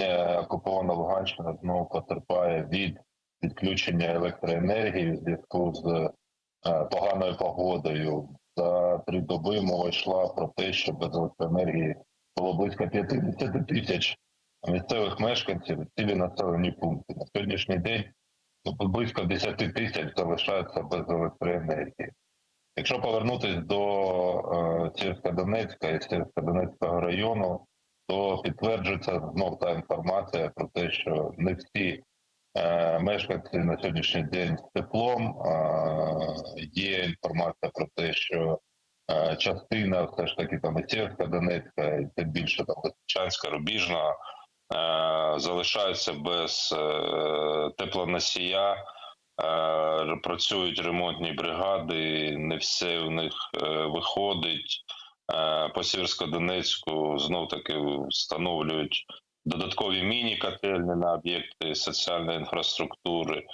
Е, Окупована Луганщина знову потерпає від відключення електроенергії в зв'язку з е, поганою погодою. За три доби мова йшла про те, що без електроенергії було близько 50 тисяч місцевих мешканців цілі населені пункти. На сьогоднішній день ну, близько 10 тисяч залишаються без електроенергії. Якщо повернутися до е, Сєвєрська-Донецька і Сєвєрсько-Донецького району, то підтверджується знов та інформація про те, що не всі е, мешканці на сьогоднішній день з теплом. Е, є інформація про те, що е, частина все ж таки там і Сєвєрська Донецька, і тим більше там Лисичанська, Рубіжна е, залишаються без е, теплоносія. Е, Працюють ремонтні бригади, не все в них е, виходить. Е, По Сіверсько-Донецьку знов таки встановлюють додаткові міні-котельні на об'єкти соціальної інфраструктури.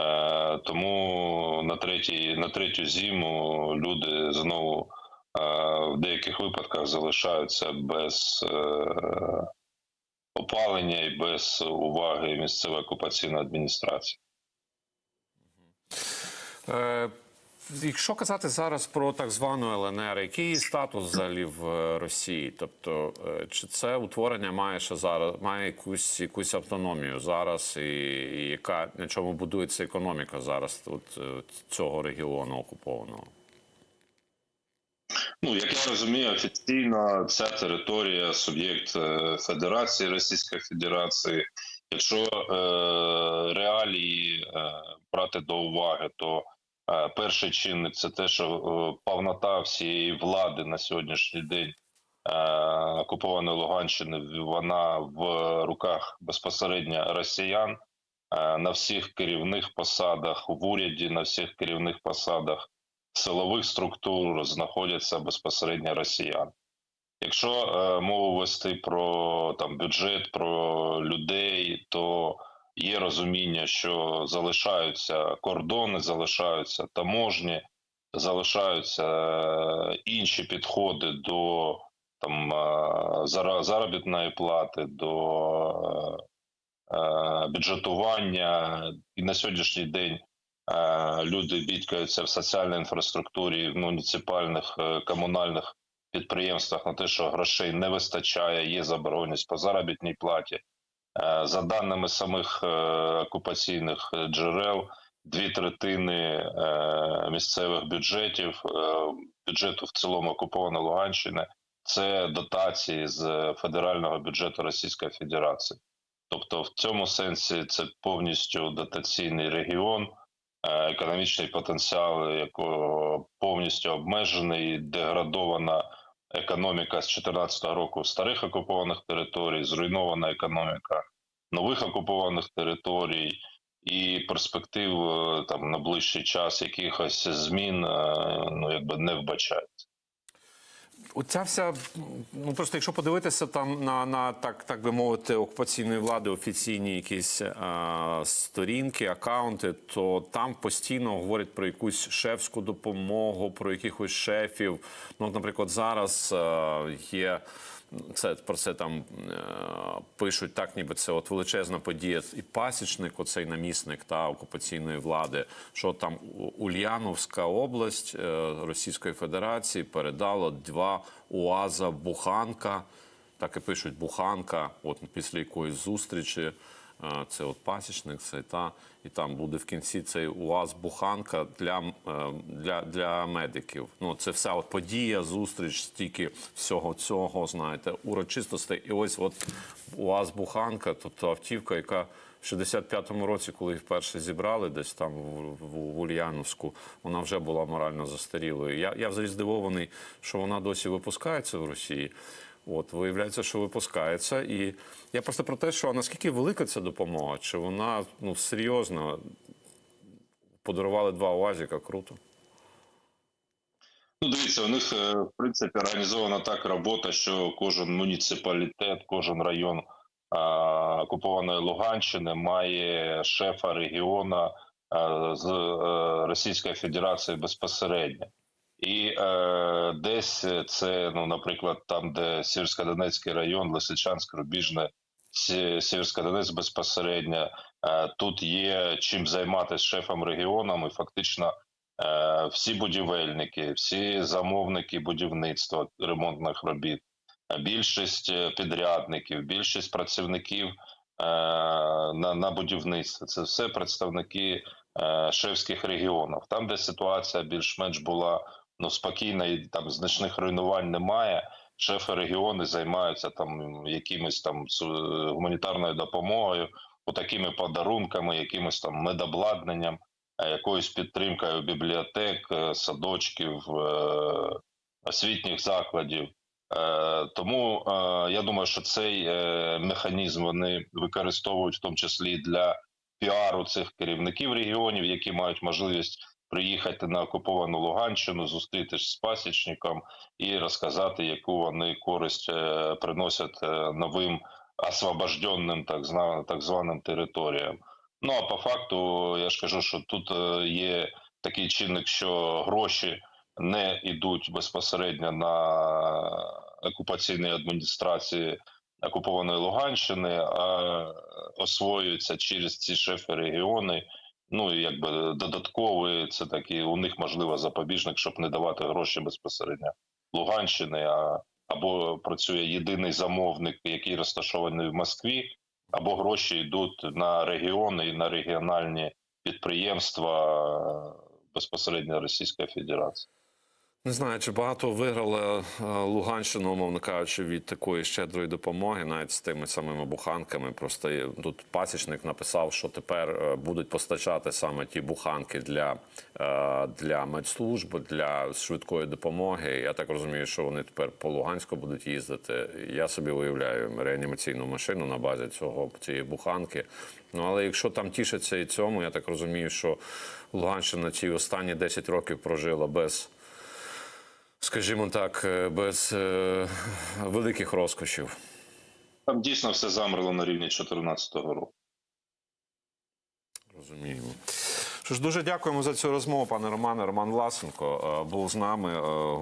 Е, Тому на третій, на третю зиму люди знову е, в деяких випадках залишаються без опалення і без уваги місцевої окупаційної адміністрації. Якщо казати зараз про так звану ЛНР, який статус взагалі в е, Росії? Тобто, е, чи це утворення має ще зараз має якусь якусь автономію зараз, і, і яка на чому будується економіка зараз от, е, цього регіону окупованого? Ну, як я розумію, офіційно ця територія суб'єкт Федерації Російської Федерації. Якщо е, реалії е, брати до уваги, то перший чинник це те, що е, повнота всієї влади на сьогоднішній день е, окупованої Луганщини вона в руках безпосередньо росіян е, на всіх керівних посадах в уряді, на всіх керівних посадах силових структур знаходяться безпосередньо росіян. Якщо е, мову вести про там бюджет, про людей, то є розуміння, що залишаються кордони, залишаються таможні, залишаються е, інші підходи до там е, заробітної плати, до е, бюджетування. І на сьогоднішній день люди бідкаються в соціальній інфраструктурі, в муніципальних комунальних підприємствах на те, що грошей не вистачає, є заборгованість по заробітній платі. Е, За даними самих е, окупаційних джерел, дві третини е, місцевих бюджетів, бюджету в цілому окупованої Луганщини це дотації з федерального бюджету Російської Федерації. Тобто, в цьому сенсі це повністю дотаційний регіон економічний потенціал якого повністю обмежений, деградована економіка з 2014 року старих окупованих територій, зруйнована економіка нових окупованих територій, і перспектив е, там на ближчий час якихось змін е, ну якби не вбачається. Оця вся ну просто якщо подивитися там на, на так, так би мовити, окупаційної влади офіційні якісь а, сторінки, акаунти, то там постійно говорять про якусь шефську допомогу, про якихось шефів. Ну, наприклад, зараз а, є. Це про це там е, пишуть так, ніби це от величезна подія. І пасічник, оцей намісник та окупаційної влади, що там Ульяновська область е, Російської Федерації передала два УАЗа Буханка. Так і пишуть Буханка, от після якоїсь зустрічі. Е, Це от пасічник, це та і там буде в кінці цей УАЗ Буханка для, е, для, для медиків. Ну це вся от подія, зустріч, стільки всього цього, знаєте, урочистостей. І ось от УАЗ Буханка, тобто автівка, яка в 65-му році, коли їх вперше зібрали, десь там в, в, Ульяновську, вона вже була морально застарілою. Я, я взагалі здивований, що вона досі випускається в Росії. От, виявляється, що випускається. І я просто про те, що наскільки велика ця допомога, чи вона ну, серйозно подарували два УАЗіка, круто. Ну, дивіться, у них е, в принципі організована так робота, що кожен муніципалітет, кожен район а, окупованої Луганщини має шефа регіону а, з е, Російської Федерації безпосередньо. І е, десь це, ну, наприклад, там, де Сірсько-Донецький район, Лисичанськ, Рубіжне, Сєвєрськодонецьк безпосередньо. Е, Тут є чим займатися шефом регіоном, і фактично е, всі будівельники, всі замовники будівництва ремонтних робіт, е, більшість е, підрядників, більшість працівників е, на, на будівництві. Це все представники е, шефських регіонів. Там, де ситуація більш-менш була ну, спокійна і там значних руйнувань немає. Шефи регіони займаються там якимось там гуманітарною допомогою, такими подарунками, якимось там медобладнанням, е, якоюсь підтримкою бібліотек, е, садочків, е, освітніх закладів. Тому я думаю, що цей механізм вони використовують в тому числі для піару цих керівників регіонів, які мають можливість приїхати на окуповану Луганщину, зустрітися з пасічником і розказати, яку вони користь е, приносять е, новим освобожденним так так званим територіям. Ну а по факту я ж кажу, що тут е, є такий чинник, що гроші не йдуть безпосередньо на окупаційні адміністрації окупованої Луганщини, а освоюються через ці шефи регіони. Ну і якби додатковий це такий у них можливо запобіжник, щоб не давати гроші безпосередньо Луганщини, а або працює єдиний замовник, який розташований в Москві, або гроші йдуть на регіони і на регіональні підприємства безпосередньо Російської Федерації. Не знаю, чи багато виграла е, Луганщина, умовно кажучи, від такої щедрої допомоги, навіть з тими самими буханками. Просто тут пасічник написав, що тепер е, будуть постачати саме ті буханки для, е, для медслужб, для швидкої допомоги. Я так розумію, що вони тепер по Луганську будуть їздити. Я собі уявляю реанімаційну машину на базі цього цієї буханки. Ну але якщо там тішаться і цьому, я так розумію, що Луганщина ці останні 10 років прожила без скажімо так, е, без е, великих розкошів. Там дійсно все замерло на рівні 2014 року. Розуміємо. Що ж, дуже дякуємо за цю розмову, пане Романе. Роман Власенко е, був з нами. е,